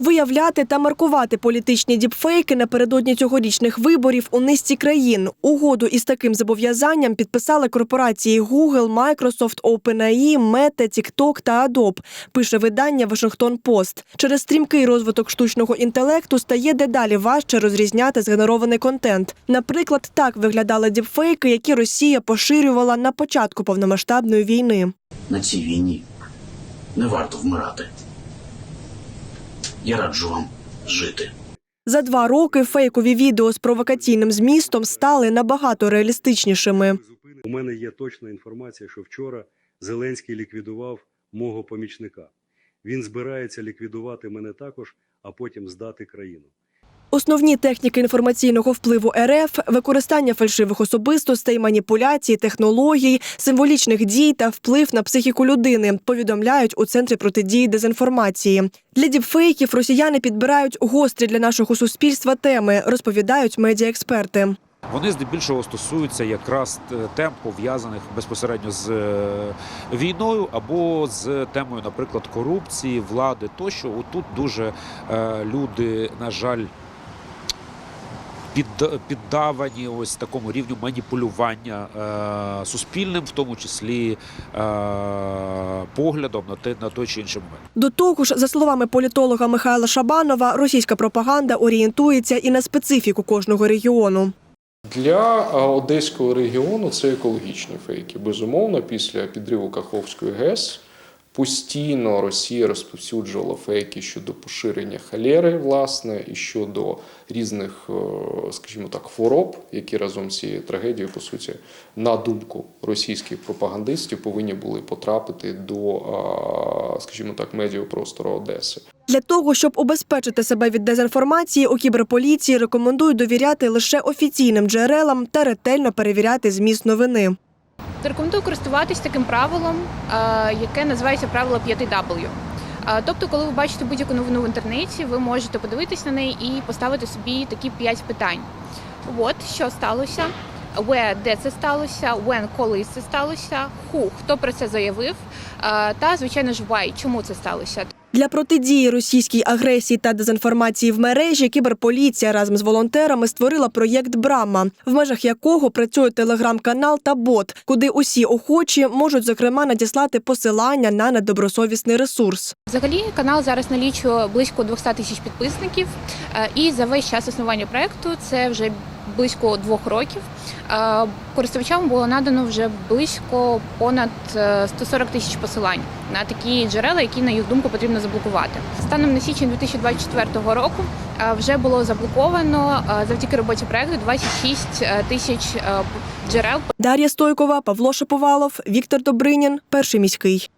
Виявляти та маркувати політичні діпфейки напередодні цьогорічних виборів у низці країн. Угоду із таким зобов'язанням підписали корпорації Google, Microsoft, OpenAI, Meta, TikTok та Adobe, пише видання Washington Post. Через стрімкий розвиток штучного інтелекту стає дедалі важче розрізняти згенерований контент. Наприклад, так виглядали діпфейки, які Росія поширювала на початку повномасштабної війни. на цій війні не варто вмирати. Я раджу вам жити. За два роки фейкові відео з провокаційним змістом стали набагато реалістичнішими. У мене є точна інформація, що вчора Зеленський ліквідував мого помічника. Він збирається ліквідувати мене також, а потім здати країну. Основні техніки інформаційного впливу РФ використання фальшивих особистостей, маніпуляцій, технологій, символічних дій та вплив на психіку людини. Повідомляють у центрі протидії дезінформації. Для діпфейків росіяни підбирають гострі для нашого суспільства теми, розповідають медіаексперти. Вони здебільшого стосуються якраз е, тем пов'язаних безпосередньо з е, війною або з темою, наприклад, корупції, влади тощо. Отут дуже е, люди, на жаль, під- піддавані ось такому рівню маніпулювання е, суспільним, в тому числі е, поглядом на те на той чи інший момент. До того ж, за словами політолога Михайла Шабанова, російська пропаганда орієнтується і на специфіку кожного регіону. Для одеського регіону це екологічні фейки. Безумовно, після підриву Каховської ГЕС постійно Росія розповсюджувала фейки щодо поширення холери, власне, і щодо різних, е, скажімо так, хвороб, які разом з цією трагедією, по суті, на думку російських пропагандистів, повинні були потрапити до, скажімо так, медіапростору Одеси. Для того, щоб убезпечити себе від дезінформації, у кіберполіції рекомендують довіряти лише офіційним джерелам та ретельно перевіряти зміст новини. Рекомендую користуватись таким правилом, е, яке називається правило 5W. Е, Тобто, коли ви бачите будь-яку новину в інтернеті, ви можете подивитись на неї і поставити собі такі 5 питань. От що сталося, where, де це сталося, when, коли це сталося, who, хто про це заявив, е, та звичайно ж why, чому це сталося. Для протидії російській агресії та дезінформації в мережі кіберполіція разом з волонтерами створила проєкт Брама, в межах якого працює телеграм-канал та бот, куди усі охочі можуть зокрема надіслати посилання на недобросовісний ресурс. Взагалі канал зараз налічує близько 200 тисяч підписників, е, і за весь час існування проекту це вже близько двох років. Е, Користувачам було надано вже близько понад е, 140 тисяч посилань на такі джерела, які на їх думку потрібно заблокувати. Станом на січень 2024 року е, вже було заблоковано е, завдяки роботі проекту 26 тисяч е, джерел. Дар'я Стойкова, Павло Шаповалов, Віктор Добринін, перший міський.